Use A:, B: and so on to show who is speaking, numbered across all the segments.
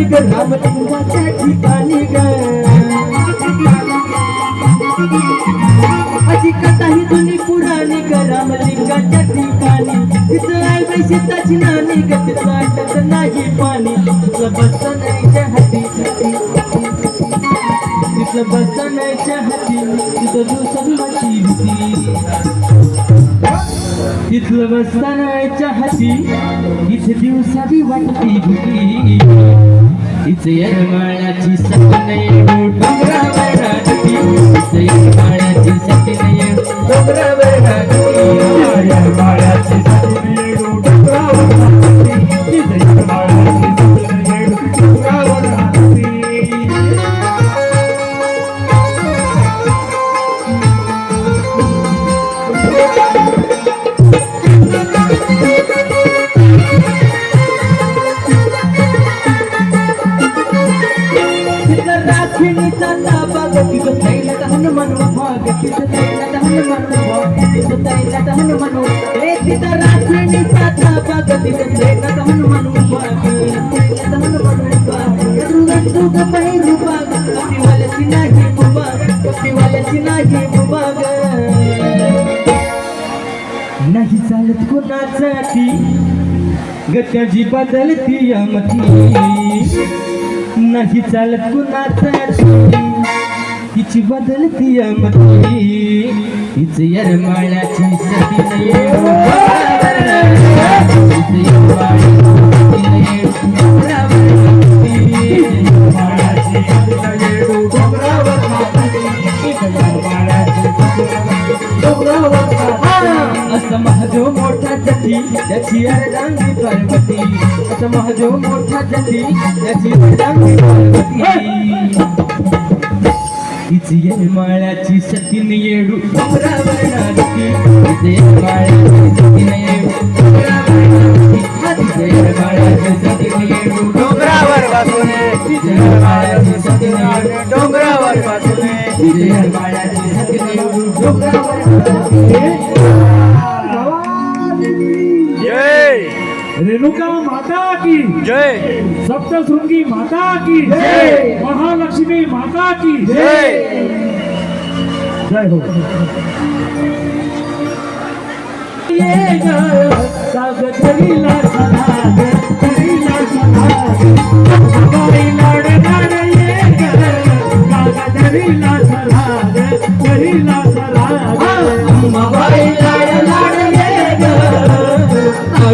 A: पुराणी ग रामलिंगाच्या ठिकाणी ग. अशी कथा ही जुनी पुराणी ग रामलिंगाच्या ठिकाणी. तिथं आई बाई सीताची नानी ग तिथं आटत नाही पाणी. तिथलं बसण्याच्या हाती तिथलं बसण्याच्या हाती. तिथं तिथलं बसतानाच्या हाती. इथे दिवसाची वाटती भुकी इथे यरमाळ्याची सपने डोंगरावर राहती इथे यरमाळ्याची सपने डोंगरावर राहती तैलात हनुमान उभा ग रे तिथं राखीणीचा ताबा ग तिथं तैलात हनुमान उभा ग तैलात हनुमान उभा दुर्गा दुर्गा पहिरू बाग कपटीवाल्याची नाही बुबा नाही चालत कोणाचा ती. गत्याची बदलती अमती नाही चालत कुणाचा तिची बदलती अमती तिच यरमाळ्याची सती असं मोठा जठी त्याची अर्धांगी पार्वती. असं महादेव मोठा जठी त्याची अर्धांगी पार्वती. नाचती तिचे माळ्याची सतीन येडू. डोंगरावर
B: बसून
A: तिचे माळ्याची सतीन येडू.
B: डोंगरावर बसून
A: डोंगरावर
C: रेणुका माता की।
B: जय।
C: सप्तृंगी माता की।
B: जय।
C: महालक्ष्मी माता की।
B: जय।
C: जय हो। ये सब करीला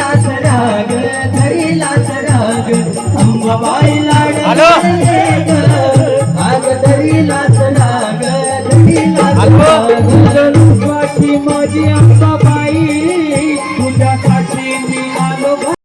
A: धरीलाच राग धरीलाच राग
C: अंबाबाई लाड
B: हॅलो?
A: लाड ये ग राग धरीलाच राग धरीलाच
B: हॅलो?
A: राग
C: पाठी माझी अंबाबाई